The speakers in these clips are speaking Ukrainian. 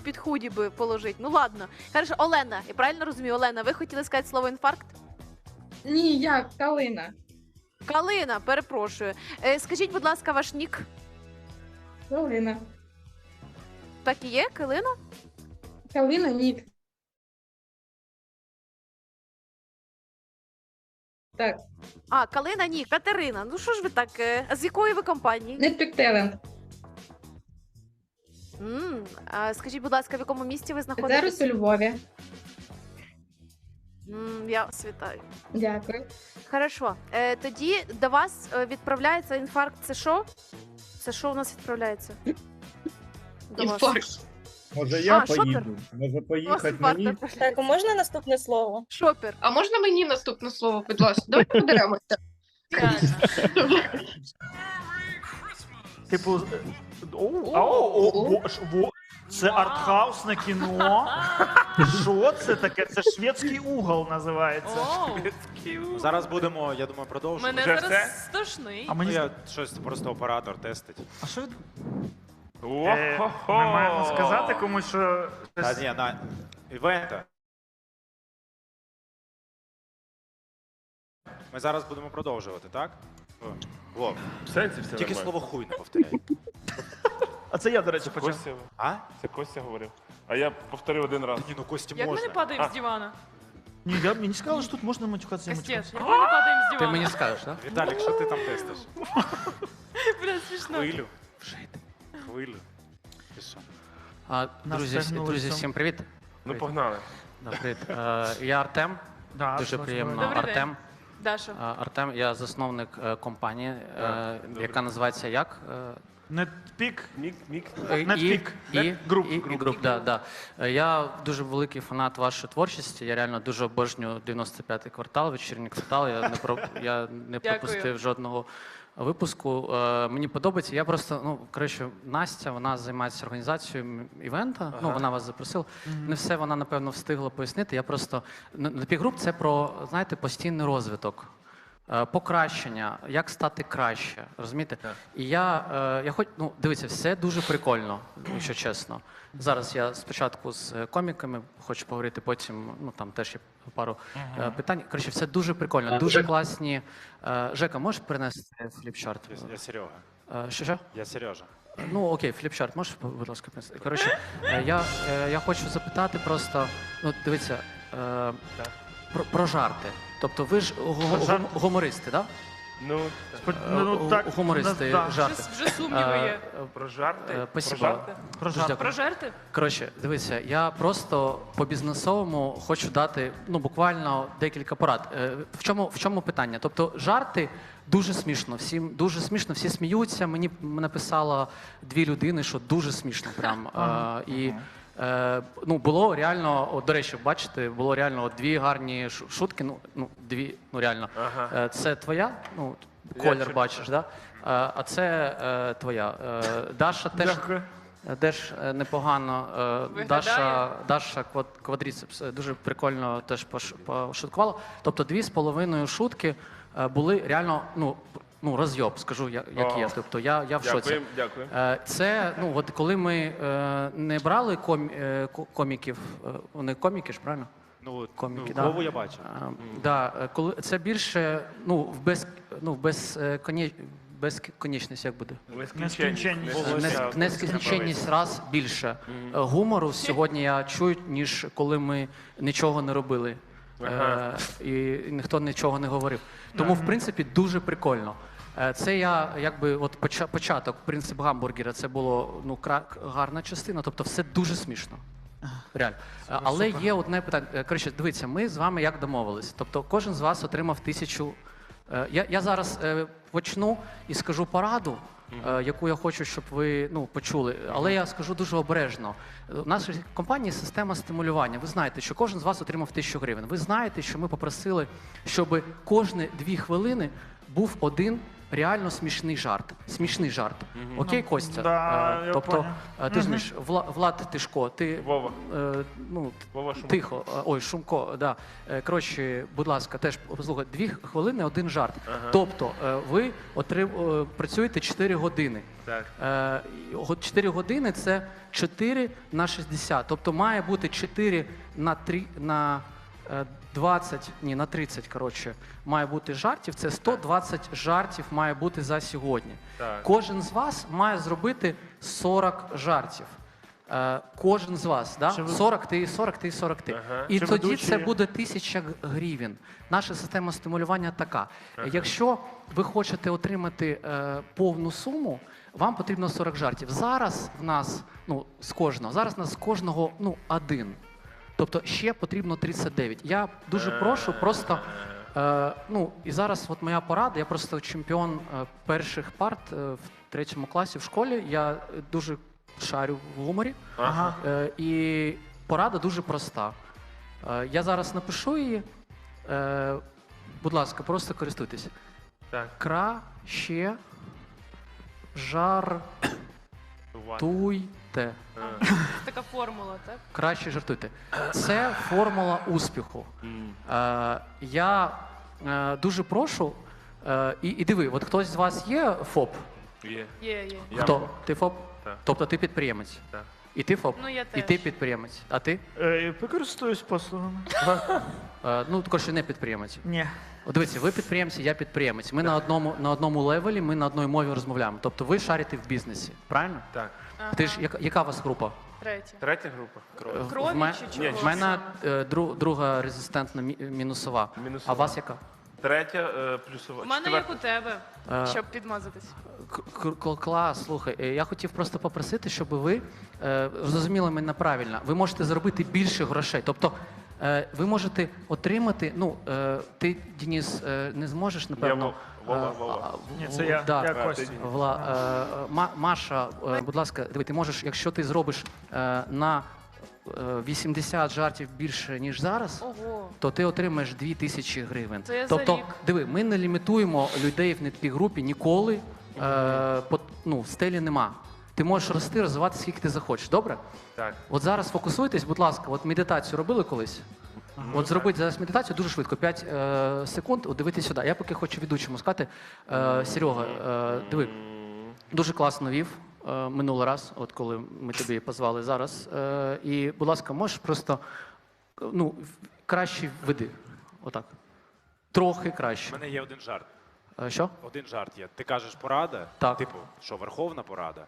під худі би положити. Ну ладно. Хорошо, Олена, я правильно розумію, Олена, ви хотіли сказати слово інфаркт? Ні, як Калина. Калина, перепрошую. Е, скажіть, будь ласка, ваш нік. Калина. Так і є? Калина? Калина нік. Так, А, Калина, ні, Катерина. Ну що ж ви так? е, А з якої ви компанії? Netpeak Talent. М а, скажіть, будь ласка, в якому місті ви Зараз у Львові. М, я вас вітаю. Дякую. Хорошо. Е, тоді до вас е, відправляється інфаркт. Це що? Це що у нас відправляється? До вас. Інфаркт. Може я А, шопер? поїду? Може вас поїхати інфаркт мені? відправляється. Так, а можна наступне слово? Шопер. А можна мені наступне слово, будь ласка? Давайте подеремося. Типу, о, о, о, о, це артхаусне кіно. Що це таке? Це шведський угол називається. Зараз будемо, я думаю, продовжувати. Мене Вже зараз все? стошний. А Ну, мені я щось просто оператор тестить. а що від... Е, ми маємо сказати комусь, що Та щось- ні, на івента. Ми зараз будемо продовжувати, так? О, Вов, В сенсі все тільки нормально. слово хуй не повторяй. А це я, до речі, почав. Костя, А? це Костя говорив. А я повторив один раз. Ні, ну Кості Як ми можна. не падаємо А. з дивана? Ні, я мені сказали, що тут можна матюкатися. я матюкався. як ми не падаємо з дивана? скажеш, так? Віталік, що ти там тестиш? Бля, смішно. Хвилю. Хвилю. Ти що? А, Нас друзі, всі- стягнули друзі, в цьому. всім привіт. Ну погнали. Да, привіт. Е, я Артем, Да, дуже приємно. Добрий день. Артем. Даша. Артем, я засновник е, компанії, е, яка називається як? Е, Нетпік. Мік, мік. е, Netpeak. і, і, Group. і, і Group, да, да. Е, Я дуже великий фанат вашої творчості. Я реально дуже обожнюю 95-й квартал, вечірній квартал. Я не про я не Дякую. пропустив жодного випуску. Е, Мені подобається. Я просто ну коротше, Настя, вона займається організацією івента. івента. Ну вона вас запросила. Не все вона напевно встигла пояснити. Я просто на пігруп – це про знаєте постійний розвиток. Е, Покращення, як стати краще, розумієте? І я, е, я хоч, ну, дивіться, все дуже прикольно, якщо чесно. Зараз я спочатку з коміками хочу поговорити, потім ну там теж є пару е, питань. Коротше, все дуже прикольно, дуже класні. Жека, можеш принести фліпчарт? Я, я Серега. Що що? Я Сережа. Ну окей, фліпчарт, можеш, будь ласка, принести? Коротше, я, я хочу запитати просто, ну дивіться, е, про, про жарти. Тобто ви ж жарти? гумористи, так? Ну, Спо- Ну, Гу- так, гумористи, да. жарти. Вже, вже сумніви Е, є. про жарти. е, Про Спасибо. жарти. Про Дуже жарт. дякую. Про жарти? Коротше, дивіться, я просто по бізнесовому хочу дати ну буквально декілька порад. Е, В чому в чому питання? Тобто, жарти дуже смішно. Всім дуже смішно, всі сміються. Мені написало дві людини, що дуже смішно. Прям. Е, і е, ну було реально, от, до речі, бачите, було реально от дві гарні шу- шутки. Ну ну дві, ну реально. Ага. Е, Це твоя, ну колір бачиш, да? Е, А це е, твоя. Е, Даша теж. Дякую. Теж е, непогано. Е, Даша, Даша квад- квадріцепс е, дуже прикольно теж пош- пошуткувала. Тобто дві з половиною шутки е, були реально ну, ну розйоб, скажу я- як є. Тобто я, я в шоці. Дякую, дякую. Е, Це ну от коли ми е, не брали ком, е, ко- коміків, е, вони коміки ж правильно? Ну, Коміки, ну да. Вову я бачив. Е, Да, е, коли це більше ну в без ну в без е, коні, безконечність, як буде? Нескінченність. Нес- Нескінченність раз більше Е, гумору сьогодні я чую, ніж коли ми нічого не робили. Ага. Е, і ніхто нічого не говорив. Тому, в принципі, дуже прикольно. Е, Це я якби от поча- початок, принцип гамбургера. Це було ну гарна частина. Тобто, все дуже смішно. Реально. Е, Але є одне питання. Е, Коротше, дивіться, ми з вами як домовились. Тобто, кожен з вас отримав тисячу. Е, Я, я зараз почну і скажу пораду, яку я хочу, щоб ви ну, почули. Але я скажу дуже обережно. У нашій компанії система стимулювання. Ви знаєте, що кожен з вас отримав тисячу гривень. Ви знаєте, що ми попросили, щоб кожні дві хвилини був один реально смішний жарт. Смішний жарт. Окей, Костя? Да, Е, я тобто, понял. е, ти розумієш, Вла- Влад Тишко, ти Вова. е, ну, Вова Шумко. Тихо, Е, ой, Шумко, да. Е, Коротше, будь ласка, теж послухай, дві хвилини, один жарт. Тобто, е, ви отрим, е, працюєте 4 години. Так. Е, го- 4 години це 4 на 60. Тобто має бути 4 на 3 на е, 20, ні, на 30, коротше, має бути жартів. Це 120 жартів має бути за сьогодні. Так. Кожен з вас має зробити 40 жартів. Е, кожен з вас, да? Чи ви- 40 ти, 40 ти, 40 ти. Ага. І Чи тоді ведучі- це буде 1000 гривень. Наша система стимулювання така. Якщо ви хочете отримати е, повну суму, вам потрібно 40 жартів. Зараз в нас, ну, з кожного, зараз в нас з кожного ну, один. Тобто ще потрібно 39. Я дуже прошу просто. Е, ну і зараз, от моя порада, я просто чемпіон е, перших парт е, в третьому класі в школі. Я дуже шарю в гуморі. Ага. Е, і порада дуже проста. Е, я зараз напишу її. Е, будь ласка, просто користуйтесь. Так. Краще жартуйте. Така формула, так? Краще жартуйте. Це формула успіху. Е, я е, дуже прошу. Е, і, і диви, от хтось з вас є ФОП? Є. Є, є. Хто? Ти ФОП? Так. Тобто ти підприємець. Так. І ти ФОП? Ну, я І теж. ти підприємець. А ти? Е, Покористуюсь послугами. Е, ну, коротше, не підприємець. Ні. От дивіться, ви підприємці, я підприємець. Ми на одному на одному левелі, ми на одній мові розмовляємо. Тобто ви шарите в бізнесі, правильно? Так. Ага. Ти ж яка, яка у вас група? Третє. Третя група. В- в Крові чи Ні, чого? В мене е, дру- друга резистентна мі- мінусова. Мінусова. А у вас яка? Третя е, плюсова. У мене Четверта. як у тебе, Е, щоб підмазатись. К- к- к- Клас, слухай, е, я хотів просто попросити, щоб ви е, зрозуміли мене правильно. Ви можете заробити більше грошей. Тобто е, ви можете отримати. Ну, е, ти, Денис, е, не зможеш, напевно. Вова, Вова, е, Вова. а, Ні, це я. да, Я Костя. Вла, е, Ма- Маша, е, будь ласка, диви, ти можеш, якщо ти зробиш е, на е, 80 жартів більше, ніж зараз, Ого. То ти отримаєш 2000 гривень. Це я за тобто, рік. диви, ми не лімітуємо людей в нетпі групі ніколи. Е, по, ну, стелі нема. Ти можеш рости, розвивати скільки ти захочеш. Добре? Так. От зараз фокусуйтесь, будь ласка, от медитацію робили колись. От зробіть зараз медитацію дуже швидко, 5 е, секунд, от дивитись сюди. Я поки хочу ведучому сказати, е, Серега, е, диви, дуже класно вів е, минулий раз, от коли ми тобі позвали зараз. Е, і, будь ласка, можеш просто ну, краще веди. Отак. Трохи краще. У мене є один жарт. Е, що? Один жарт є. Ти кажеш порада? Так. Типу, що верховна порада?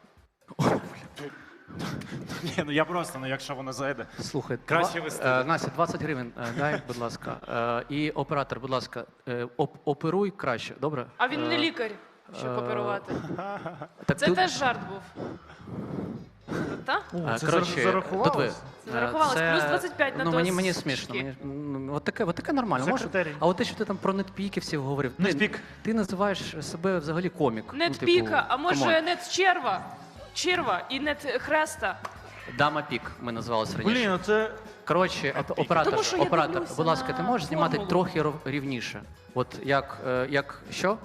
Ні, ну я просто, ну якщо вона зайде. Слухай, Краще два- вести. Е, Настя, 20 гривень е, дай, будь ласка. Е, і оператор, будь ласка, е, оп- оперуй краще, добре? А він не Е, лікар, щоб е, оперувати. Так Це тут- теж жарт був. Та? О, це коротше, зар- зарахувалось? тут. Це зарахувалось. Е, Плюс 25 на ну, мені, смішно. Мені, ну, от таке, от таке нормально. Може, а от те, що ти там про нетпіківців говорив. ти- Нетпік. Ти називаєш себе взагалі комік. Нет ну, типу, піка, а може камон. нет черва? Черва і нет хреста. Дама пік ми називалися раніше. Блін, ну це Коротше, оп- оператор, Тому що я оператор, дивлюся будь ласка, ти на можеш знімати формулу. трохи ров- рівніше. От як, е, як що?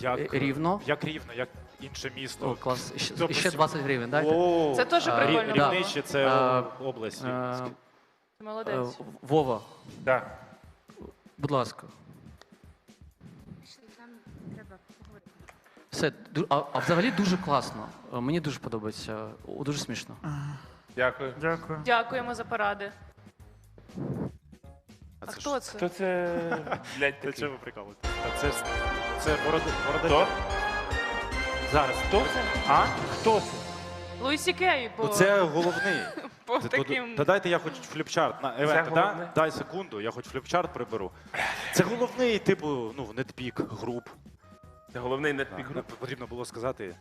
Як, Е, рівно? Як рівно, як інше місто. О, клас. Ще, Тобто ще 20 гривень, дайте. О, Це теж А, прикольно. рі- було. Рівнище це А, область. Е, Ти е, Молодець. Вова, Так. будь ласка. Все, ду- а, а взагалі дуже класно. Е, Мені дуже подобається. О, Дуже смішно. Дякую. дякую. Дякуємо за поради. А це хто ж- це? Хто це, блядь, Та такий? чого прикалуєте? Це ж це борода. Хто? Зараз, хто це? А? Хто це? Луїсі Кей по, Ну це головний. по Та- таким. Та дайте я хоч фліпчарт на евент, да? дай секунду, я хоч фліпчарт приберу. Це головний, типу, ну, нетпік груп. Це головний нетпік Потрібно було сказати.